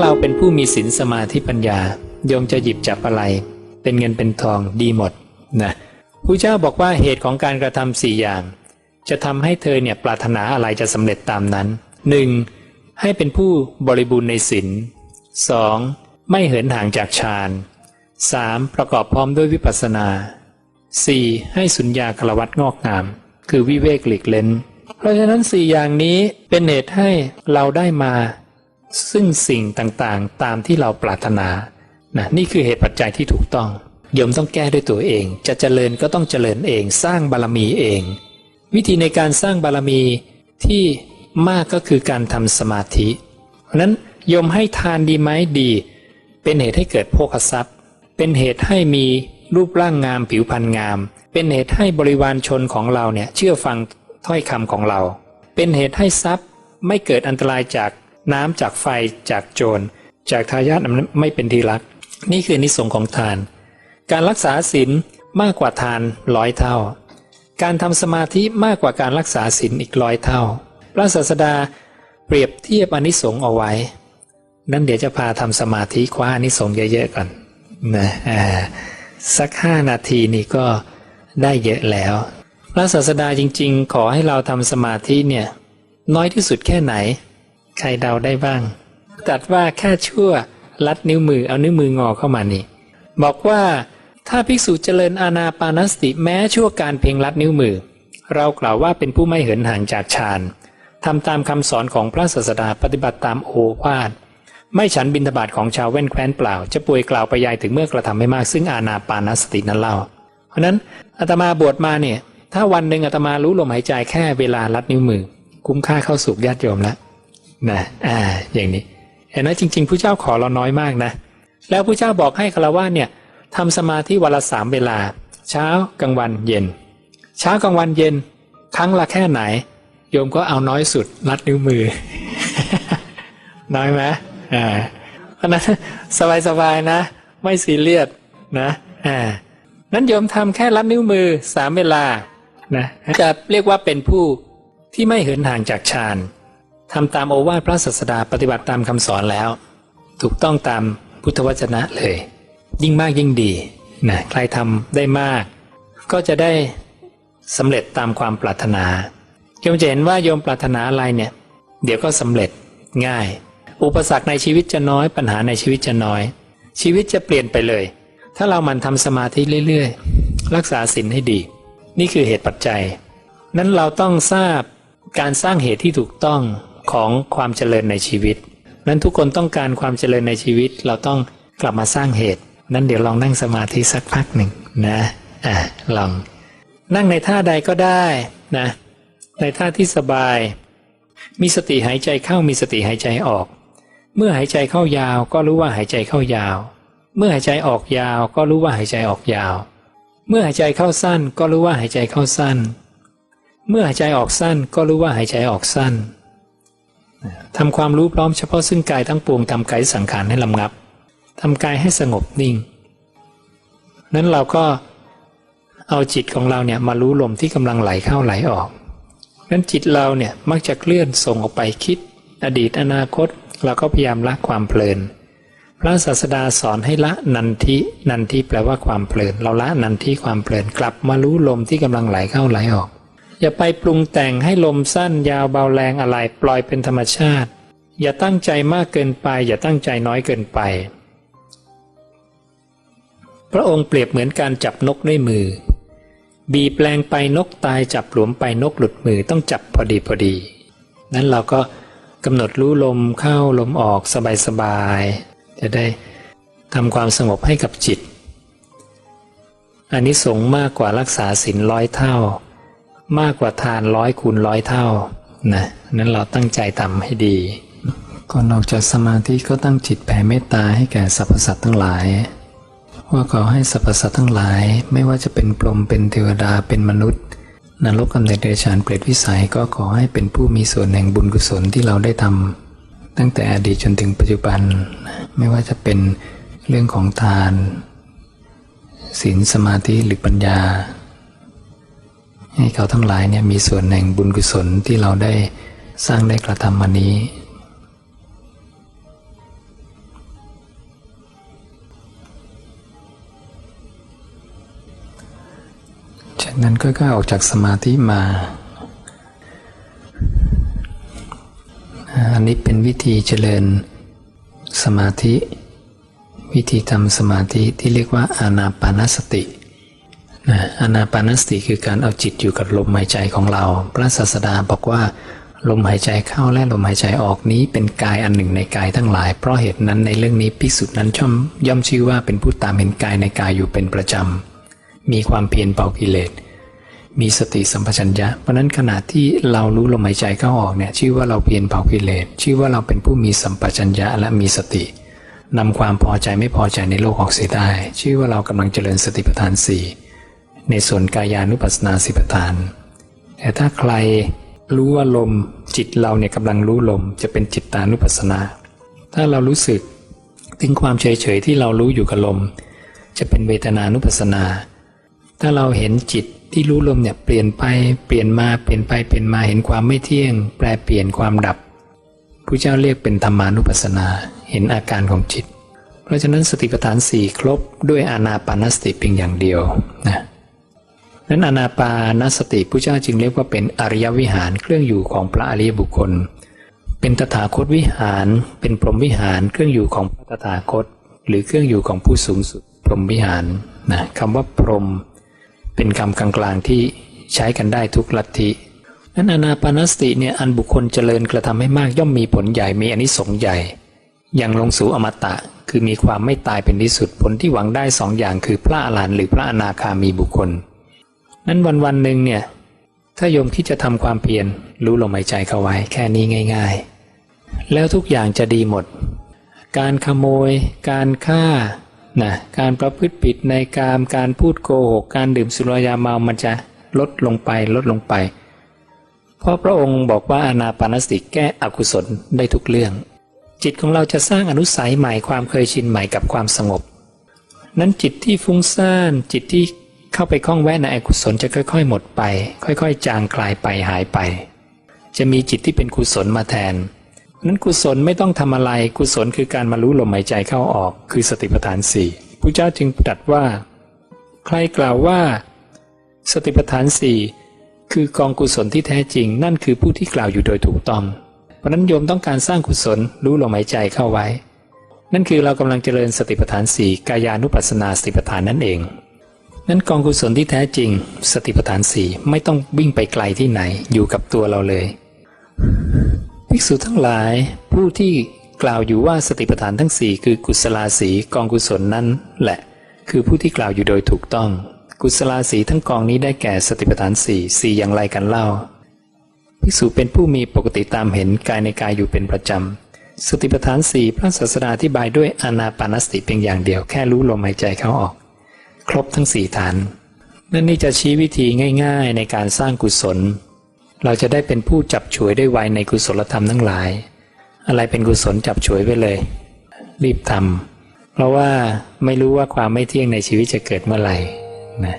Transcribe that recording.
เราเป็นผู้มีศีลสมาธิปัญญาโยมจะหยิบจับอะไร เป็นเงินเป็นทองดีหมดนะผู้เจ้าบอกว่าเหตุของการกระทำสี่อย่าง จะทำให้เธอเนี่ยปรารถนาอะไรจะสำเร็จตามนั้นหนึ่งให้เป็นผู้บริบูรณ์ในศีลสองไม่เหินห่างจากฌานสามประกอบพร้อมด้วยวิปัสสนา 4. ให้สุญญาคลวัตงอกงาม คือวิเวกหลีกเล้น เพราะฉะนั้นสี่อย่างนี้เป็นเหตุให้เราได้มา ซึ่งสิ่งต่างๆ ตามที่เราปรารถนานะนี่คือเหตุปัจจัยที่ถูกต้องโยมต้องแก้ด้วยตัวเอง จะเจริญก็ต้องเจริญเอง สร้างบารมีเอง วิธีในการสร้างบารมีที่มากก็คือการทำสมาธิ เพราะนั้นโยมให้ทานดีไหมดี เป็นเหตุให้เกิดโภคทรัพย์ เป็นเหตุให้มีรูปร่างงามผิวพรรณงาม เป็นเหตุให้บริวารชนของเราเนี่ยเชื่อฟังถ้อยคำของเรา เป็นเหตุให้ทรัพย์ไม่เกิดอันตรายจาก น้ำจากไฟจากโจร จากทายาทไม่เป็นที่รัก นี่คือนิสงของทาน การรักษาศีลมากกว่าทานร้อยเท่า การทำสมาธิมากกว่าการรักษาศีลอีกร้อยเท่า พระศาสดาเปรียบเทียบอนิสงส์เอาไว้ นั่นเดี๋ยวจะพาทำสมาธิคว้าอนิสงส์เยอะๆก่อนนะสักห้านาทีนี่ก็ได้เยอะแล้ว พระศาสดาจริง ๆ ขอให้เราทำสมาธิเนี่ย น้อยที่สุดแค่ไหน ใครเดาได้บ้างตัดว่าแค่ชั่วลัดนิ้วมือเอานิ้วมืองอเข้ามานี่ บอกว่าถ้าภิกษุเจริญอาณาปานสติแม้ชั่วการเพียงลัดนิ้วมือ เรากล่าวว่าเป็นผู้ไม่เหินห่างจากฌานทำตามคำสอนของพระศาสดาปฏิบัติตามโอวาทไม่ฉันบินทบาทของชาวแว่นแคว้นเปล่า จะป่วยกล่าวไปยายถึงเมื่อกระทำไม่มากซึ่งอาณาปานสตินั้นเล่า เพราะนั้นอาตมาบวชมาเนี่ย ถ้าวันหนึ่งอาตมารู้ลมหายใจแค่เวลาลัดนิ้วมือ คุ้มค่าเข้าสู่ญาติโยมแล้ว นะอ่าอย่างนี้ เห็นไหมจริง ๆผู้เจ้าขอเราน้อยมากนะ แล้วผู้เจ้าบอกให้คารวะเนี่ยทำสมาธิวันละสามเวลา เช้ากลางวันเย็น เช้ากลางวันเย็น ครั้งละแค่ไหน โยมก็เอาน้อยสุดลัดนิ้วมือ น้อยไหมอ่าเพราะนั้นสบายๆนะ ไม่ซีเรียสนะอ่านั้นโยมทำแค่ลัดนิ้วมือสามเวลานะจะเรียกว่าเป็นผู้ที่ไม่เหินห่างจากฌาน ทำตามโอวาทพระศาสดาปฏิบัติตามคำสอนแล้ว ถูกต้องตามพุทธวจนะเลย ยิ่งมากยิ่งดีนะใครทำได้มาก ก็จะได้สำเร็จตามความปรารถนาโยมจะเห็นว่าโยมปรารถนาอะไรเนี่ย เดี๋ยวก็สำเร็จง่าย อุปสรรคในชีวิตจะน้อยปัญหาในชีวิตจะน้อย ชีวิตจะเปลี่ยนไปเลย ถ้าเรามันทำสมาธิเรื่อยๆ รักษาศีลให้ดี นี่คือเหตุปัจจัย นั้นเราต้องทราบการสร้างเหตุที่ถูกต้อง ของความเจริญในชีวิต นั้นทุกคนต้องการความเจริญในชีวิต เราต้องกลับมาสร้างเหตุ นั้นเดี๋ยวลองนั่งสมาธิสักพักหนึ่งนะอะลอง นั่งในท่าใดก็ได้นะ ในท่าที่สบาย มีสติหายใจเข้ามีสติหายใจออก เมื่อหายใจเข้ายาวก็รู้ว่าหายใจเข้ายาว เมื่อหายใจออกยาวก็รู้ว่าหายใจออกยาว เมื่อหายใจเข้าสั้นก็รู้ว่าหายใจเข้าสั้น เมื่อหายใจออกสั้นก็รู้ว่าหายใจออกสั้น ทำความรู้พร้อมเฉพาะซึ่งกายทั้งปวงทำกายสังขารให้ลำงับทำกายให้สงบนิ่ง นั้นเราก็เอาจิตของเราเนี่ยมารู้ลมที่กำลังไหลเข้าไหลออกนั้นจิตเราเนี่ยมักจะเคลื่อนส่งออกไปคิด อดีตอนาคตเราก็พยายามละความเพลิน พระศาสดาสอนให้ละนันทินันทิแปลว่าความเพลิน เราละนันทิความเพลินกลับมารู้ลมที่กำลังไหลเข้าไหลออก อย่าไปปรุงแต่งให้ลมสั้นยาวเบาแรงอะไรปล่อยเป็นธรรมชาติ อย่าตั้งใจมากเกินไป อย่าตั้งใจน้อยเกินไป พระองค์เปรียบเหมือนการจับนกด้วยมือ บีแปลงไปนกตายจับหลวมไปนกหลุดมือต้องจับพอดีพอดี นั้นเราก็กำหนดรู้ลมเข้าลมออกสบายๆจะได้ทำความสงบให้กับจิตอันนี้สงมากกว่ารักษาศีลร้อยเท่า มากกว่าทานร้อยคูณร้อยเท่านะนั้นเราตั้งใจทำให้ดีก่อนออกจากสมาธิก็ตั้งจิตแผ่เมตตาให้แก่สรรพสัตว์ทั้งหลาย ว่าขอให้สรรพสัตว์ทั้งหลาย ไม่ว่าจะเป็นพรมเป็นเทวดาเป็นมนุษย์นรกกำเนิดเดรัจฉานเปรตวิสัยก็ขอให้เป็นผู้มีส่วนแห่งบุญกุศลที่เราได้ทำตั้งแต่อดีตจนถึงปัจจุบัน ไม่ว่าจะเป็นเรื่องของทานศีลสมาธิหรือปัญญา ให้เขาทั้งหลายเนี่ยมีส่วนแห่งบุญกุศลที่เราได้สร้างได้กระทำมานี้ จากนั้นก็ก้าออกจากสมาธิมา อันนี้เป็นวิธีเจริญสมาธิ วิธีทำสมาธิที่เรียกว่าอานาปานสติ นะอานาปานสติคือการเอาจิตอยู่กับลมหายใจของเรา พระศาสดาบอกว่า ลมหายใจเข้าและลมหายใจออกนี้เป็นกายอันหนึ่งในกายทั้งหลาย เพราะเหตุนั้นในเรื่องนี้ภิกษุนั้นช่อมย่อมชื่อว่าเป็นผู้ตามเห็นกายในกายอยู่เป็นประจำ มีความเพียรเป่ากิเลส มีสติสัมปชัญญะ เพราะฉะนั้นขณะที่เรารู้ลมหายใจเข้าออกเนี่ยชื่อว่าเราเพียรเผากิเลส ชื่อว่าเราเป็นผู้มีสัมปชัญญะและมีสตินำความพอใจไม่พอใจในโลกออกเสียได้ ชื่อว่าเรากำลังเจริญสติปัฏฐานสี่ ในส่วนกายานุปัสสนาสิปัฏฐาน แต่ถ้าใครรู้ว่าลมจิตเราเนี่ยกำลังรู้ลมจะเป็นจิตตานุปัสสนา ถ้าเรารู้สึกถึงความเฉยๆที่เรารู้อยู่กับลม จะเป็นเวทนานุปัสสนา ถ้าเราเห็นจิตที่รู้ลมเนี่ยเปลี่ยนไปเปลี่ยนมาเปลี่ยนไปเปลี่ยนมาเห็นความไม่เที่ยง แปลเปลี่ยนความดับพระเจ้าเรียกเป็นธรรมานุปัสสนา เห็นอาการของจิต เพราะฉะนั้นสติปัฏฐานสี่ครบด้วยอานาปานสติเพียงอย่างเดียวนะ นั้นอนาปานสติพระเจ้าจึงเรียกว่าเป็นอริยวิหารเครื่องอยู่ของพระอริยบุคคล เป็นตถาคตวิหาร เป็นพรหมวิหารเครื่องอยู่ของพระตถาคต หรือเครื่องอยู่ของผู้สูงสุด พรหมวิหารนะคำว่าพรหมเป็นคำกลางๆที่ใช้กันได้ทุกลัทธินั้นอนาปานสติเนี่ยอันบุคคลเจริญกระทำให้มากย่อมมีผลใหญ่มีอนิสงส์ใหญ่อย่างลงสู่อมตะคือมีความไม่ตายเป็นที่สุดผลที่หวังได้สองอย่างคือพระอรหันต์หรือพระอนาคามีบุคคล นั้นวันวันๆหนึ่งเนี่ย ถ้าโยมคิดจะทำความเพียรรู้ลมหายใจเข้าไว้แค่นี้ง่าย ๆ แล้วทุกอย่างจะดีหมด การขโมย การฆ่านะการประพฤติผิดในกามการพูดโกหก การดื่มสุรายาเมามันจะลดลงไปลดลงไป เพราะพระองค์บอกว่าอานาปานสติแก้อกุศลได้ทุกเรื่อง จิตของเราจะสร้างอนุสัยใหม่ความเคยชินใหม่กับความสงบ นั้นจิตที่ฟุ้งซ่านจิตที่ เข้าไปคล้องแวะในอกุศลจะค่อย ๆ หมดไป ค่อย ๆ จางคลายไปหายไป จะมีจิตที่เป็นกุศลมาแทนนั้นกุศลไม่ต้องทำอะไรกุศลคือการมารู้ลมหายใจเข้าออกคือสติปัฏฐานสี่พระเจ้าจึงตรัสว่า ใครกล่าวว่า สติปัฏฐานสี่คือกองกุศลที่แท้จริง นั่นคือผู้ที่กล่าวอยู่โดยถูกต้อง เพราะนั้นโยมต้องการสร้างกุศลรู้ลมหายใจเข้าไว้ นั่นคือเรากำลังเจริญสติปัฏฐานสี่กายานุปัสสนาสติปัฏฐานนั่นเอง นั้นกองกุศลที่แท้จริง สติปัฏฐานสี่ไม่ต้องวิ่งไปไกลที่ไหนอยู่กับตัวเราเลย ภิกษุทั้งหลายผู้ที่กล่าวอยู่ว่าสติปัฏฐานทั้งสี่คือกุศลาสีกองกุศลนั้นแหละ คือผู้ที่กล่าวอยู่โดยถูกต้อง กุศลาสีทั้งกองนี้ได้แก่สติปัฏฐานสี่สี่อย่างไรกันเล่าภิกษุเป็นผู้มีปกติตามเห็นกายในกายอยู่เป็นประจำสติปัฏฐานสี่พระศาสดาอธิบายด้วยอนาปานสติเพียงอย่างเดียวแค่รู้ลมหายใจเข้าออก ครบทั้งสี่ฐาน นั่นนี่จะชี้วิธีง่าย ๆ ในการสร้างกุศล เราจะได้เป็นผู้จับฉวยได้ไวในกุศลธรรมทั้งหลาย อะไรเป็นกุศลจับฉวยไปเลย รีบทำเพราะว่าไม่รู้ว่าความไม่เที่ยงในชีวิตจะเกิดเมื่อไหร่นะ